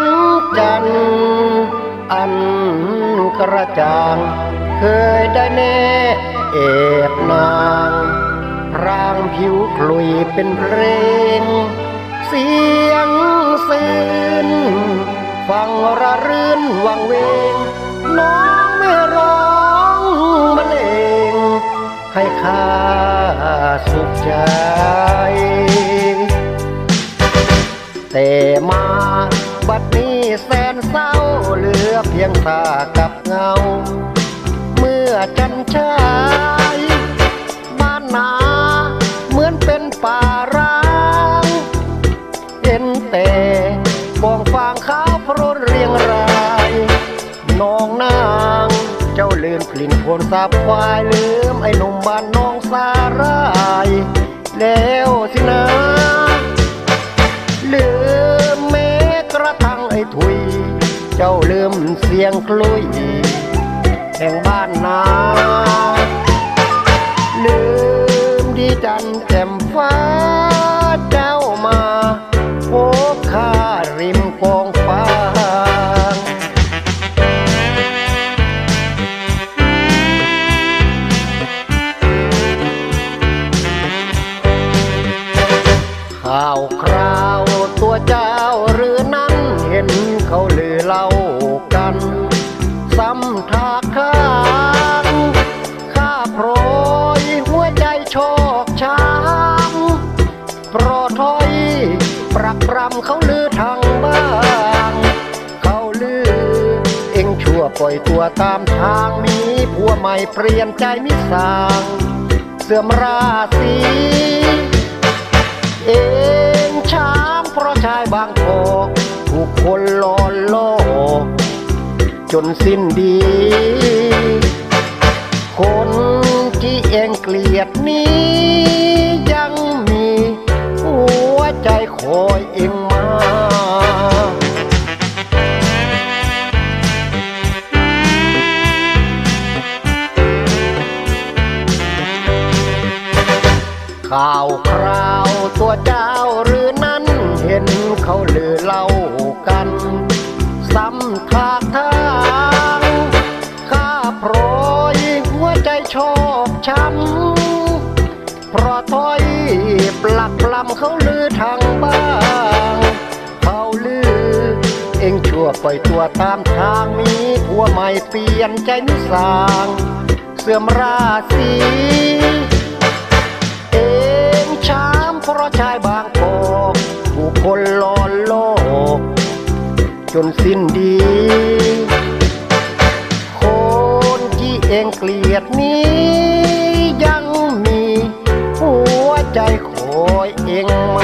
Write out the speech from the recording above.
งจันทร์อันกระจ่าง เคยได้แน่เอบนางพรางผิวขลุยเป็นเพลง เสียงซื่นฟังระรื่นวังเวง น้องไม่ร้องบรรเลงให้ข้าสุขใจ เศร้าเหลือเพียงตากับเงา เมื่อจันชายบ้านนาเหมือนเป็นป่าร้างเห็นแต่กองฟางขาวพรนเรียงรายน้องนางเจ้าเลืมกลิ่นโคนสาบควายลืมไอ้หนุ่มบ้านน้องสารายแล้วสินะลืมแม้กระทั่งไอ้ถุย เจ้าลืมเสียงคลุยแห่งบ้านนา ลืมดีจันแจ่มฟ้าเจ้ามาพบข้าริมกองฟางข่าวคราวตัวเจ้า กันซ้ำทากข้างข้าโปรยหัวใจโชคช้ำโปรดถอย ปรักปรำเขาลือทางบ้านเขาลือ เอ็งชั่วปล่อยตัวตามทางมีผัวใหม่เปลี่ยนใจมิสางเสื่อมราศีเองช้ำเพราะชายบางโอกถูกคนหลอนโลก จนสิ้นดี คนที่เองเกลียดนี้ยังมี หัวใจคอยเองมาข่าวคราวตัวเจ้า ถอยปลักปลำเขาลือทางบ้างเขาลือ เองชั่วปล่อยตัวตามทางมีผัวใหม่เปลี่ยนใจนิสาง เสื่อมราศีเองช้ำเพราะชายบางกอกถูกคนหลอนโลก จนสิ้นดีคนที่เองเกลียดนี้ยัง ใจโขยเองมา